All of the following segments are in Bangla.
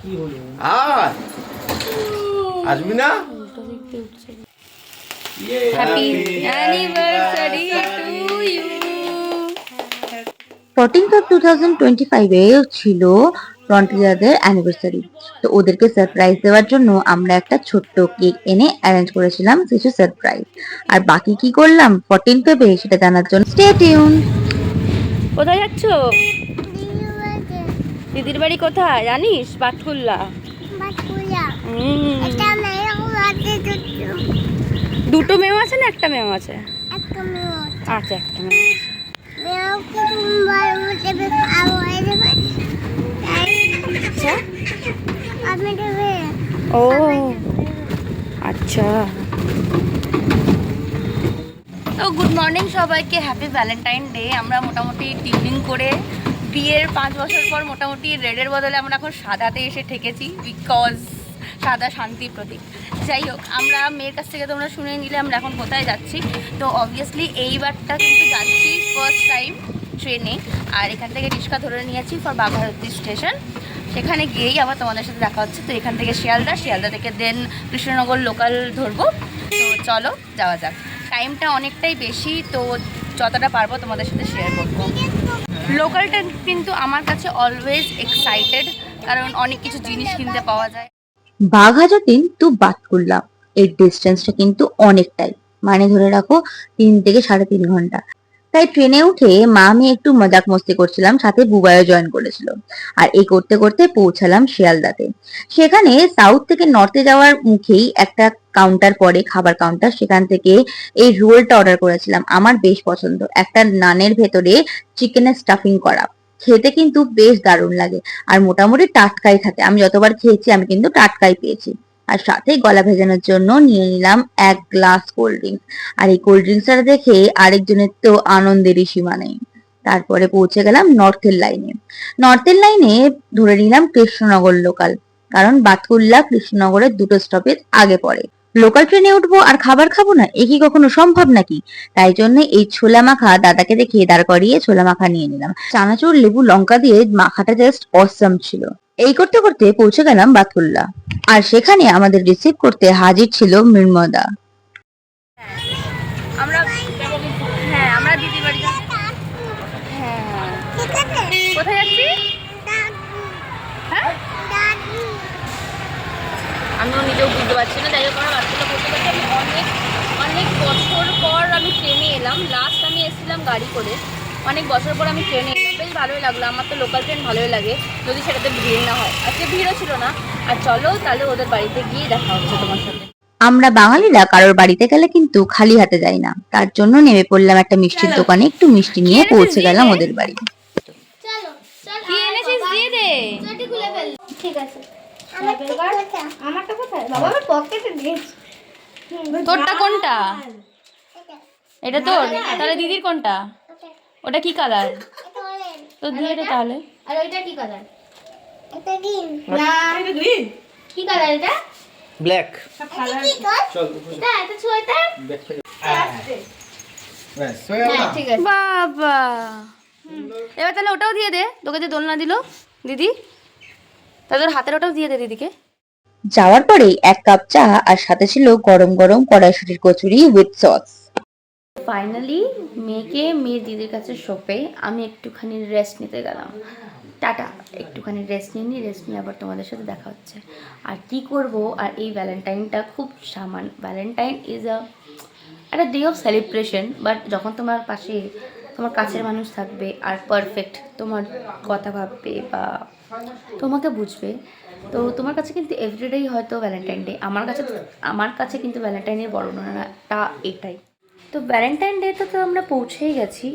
কি হলো? আসবি না? Two fourteenth of two thousand twenty ফাইভে ছিল ফ্রন্টিয়ারদের অ্যানিভার্সারি তো ওদেরকে সারপ্রাইজ দেওয়ার জন্য আমরা একটা ছোট্ট কেক এনে অ্যারেঞ্জ করেছিলাম কিছু সারপ্রাইজ আর বাকি কি করলাম? ফোরটিন ফেবে সেটা জানার জন্য। স্টে টিউন কোথায় যাচ্ছ? দিদির বাড়ি কোথায়? জানিস? পাটকুল্লা। দুটো। মেম আছে না একটা মেম আছে? আচ্ছা একটা মেম আচ্ছা। ও আচ্ছা। তো গুড মর্নিং সবাইকে। Happy Valentine day. আমরা মোটামুটি টিউনিং করে বিয়ের পাঁচ বছর পর মোটামুটি রেডের বদলে আমরা এখন সাদাতে এসে ঠেকেছি বিকজ সাদা শান্তির প্রতীক। যাই হোক, আমরা মেয়ের কাছ থেকে তোমরা শুনে নিলে আমরা এখন কোথায় যাচ্ছি। তো অবভিয়াসলি এইবারটা কিন্তু যাচ্ছি ফার্স্ট টাইম ট্রেনে আর এখান থেকে রিক্সা ধরে নিয়েছি ফর বাঘারতী স্টেশন সেখানে গিয়েই আবার তোমাদের সাথে দেখা হচ্ছে। তো এখান থেকে শিয়ালদা শিয়ালদা থেকে দেন কৃষ্ণনগর লোকাল ধরবো। তো চলো, যাওয়া যাক। টাইমটা অনেকটাই বেশি। তো যতটা পারব তোমাদের সাথে শেয়ার করব। লোকালটা কিন্তু আমার কাছে অলওয়েজ এক্সাইটেড কারণ অনেক কিছু জিনিস কিনতে পাওয়া যায়। বাঘাজা তিন তু বাদ করলাম এর ডিস্টেন্সটা কিন্তু অনেকটাই। মানে ধরে রাখো, তিন থেকে সাড়ে তিন ঘণ্টা। তাই ট্রেনে উঠে মা, আমি একটু মজাক মস্তি করছিলাম, সাথে বুবাইও জয়েন করেছিল। আর এই করতে করতে পৌঁছালাম শিয়ালদাতে। সেখানে সাউথ থেকে নর্থে যাওয়ার মুখেই একটা কাউন্টার পরে খাবার কাউন্টার সেখান থেকে এই রোলটা অর্ডার করেছিলাম। আমার বেশ পছন্দ। একটা নানের ভেতরে চিকেনের স্টাফিং করা। খেতে কিন্তু বেশ দারুণ লাগে। আর মোটামুটি টাটকাই থাকে। আমি যতবার খেয়েছি, আমি কিন্তু টাটকাই পেয়েছি। আর সাথে গলা ভেজানোর জন্য নিয়ে নিলাম এক গ্লাস কোল্ড ড্রিঙ্কস আর এই কোল্ড ড্রিঙ্কসটা দেখে আরেকজনের তো আনন্দেরই সীমা নেই। তারপরে পৌঁছে গেলাম নর্থের লাইনে নর্থের লাইনে ধরে নিলাম কৃষ্ণনগর লোকাল কারণ বাতকুল্লা কৃষ্ণনগরের দুটো স্টপেজ আগে পড়ে। লোকাল ট্রেনে উঠবো আর খাবার খাব না, এ কি কখনো সম্ভব নাকি? তাই জন্য এই ছোলা মাখা দাদাকে দেখে দাঁড় করিয়ে ছোলা মাখা নিয়ে নিলাম। চানাচুর, লেবু, লঙ্কা দিয়ে মাখাটা জাস্ট অসম ছিল। এই করতে করতে পৌঁছে গেলাম বাতকুল্লা। আর সেখানে আমাদের রিসিভ করতে হাজির ছিল মৃন্মদা। হ্যাঁ হ্যাঁ? আমিও নিজেও বুঝতে পারছি না। যাই অনেক বছর পর আমি ট্রেনে এলাম। লাস্ট আমি এসেছিলাম গাড়ি করে। অনেক বছর পর আমি ট্রেনে ভালোই লাগল আমার তো লোকাল ট্রেন ভালোই লাগে যদি সেটাতে ভিড় না হয়। আজকে ভিড়ও ছিল না আর চলো তাহলে ওদের বাড়িতে গিয়ে দেখা হচ্ছে তোমার সাথে। আমরা বাঙালিরা কারোর বাড়িতে গেলে কিন্তু খালি হাতে যাই না তার জন্য নেমে পড়লাম একটা মিষ্টির দোকানে একটু মিষ্টি নিয়ে পৌঁছে গেলাম ওদের বাড়ি। চলো চল। কি এনেছিস দিয়ে দে? চটি খুলে ফেল। ঠিক আছে। আমারটা কোথায়? বাবা আমার পকেটে দিয়েছি। তোরটা কোনটা? এটা। তোর? তাহলে দিদির কোনটা? ওটা। কি কালার তো দিয়ে দে তাহলে। আর ওইটা কি কালার এটা গ্রিন কি কালার এটা? ব্ল্যাক কি কালার চল এটা এটা ছোটা ব্যাক ব্যাস হয়ে গেল ঠিক আছে। বাবা। এবার তাহলে ওটাও দিয়ে দে। তোকে যে দোলনা দিল দিদি। তাদের হাতের ওটাও দিয়ে দে দিদিকে। যাওয়ার পরে এক কাপ চা আর সাথে ছিল গরম গরম কড়াইশুটির কচুরি উইথ সস ফাইনালি মেয়েকে মেয়ের দিদির কাছে শোপে আমি একটুখানি রেস্ট নিতে গেলাম। টাটা, একটুখানি রেস্ট নিয়ে নিই রেস্ট নিয়ে আবার তোমাদের সাথে দেখা হচ্ছে। আর কি করব? আর এই ভ্যালেন্টাইনটা খুব সামান ভ্যালেন্টাইন ইজ আ একটা ডে অফ সেলিব্রেশন বাট যখন তোমার পাশে, তোমার কাছের মানুষ থাকবে আর পারফেক্ট তোমার কথা ভাববে বা তোমাকে বুঝবে, তো তোমার কাছে কিন্তু এভরিডেই হয়তো ভ্যালেন্টাইন ডে আমার কাছে আমার কাছে কিন্তু ভ্যালেন্টাইনের বর্ণনাটা এটাই। তো ভ্যালেন্টাইন ডেতে তো আমরা পৌঁছেই গেছি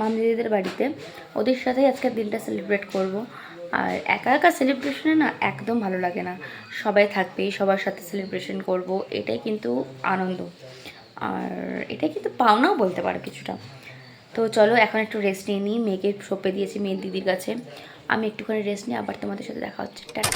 মামদিদিদের বাড়িতে। ওদের সাথেই আজকের দিনটা সেলিব্রেট করব। আর একা একা সেলিব্রেশনে না একদম ভালো লাগে না। সবাই থাকবে সবার সাথে সেলিব্রেশন করব, এটাই কিন্তু আনন্দ। আর এটাই কিন্তু পাওনাও বলতে পারো কিছুটা। তো চলো এখন একটু রেস্ট নিয়ে নিই। মেয়েকে সঁপে দিয়েছি মেয়ের দিদির কাছে। আমি একটুখানি রেস্ট নিয়ে আবার তোমাদের সাথে দেখা হচ্ছে। টাটা।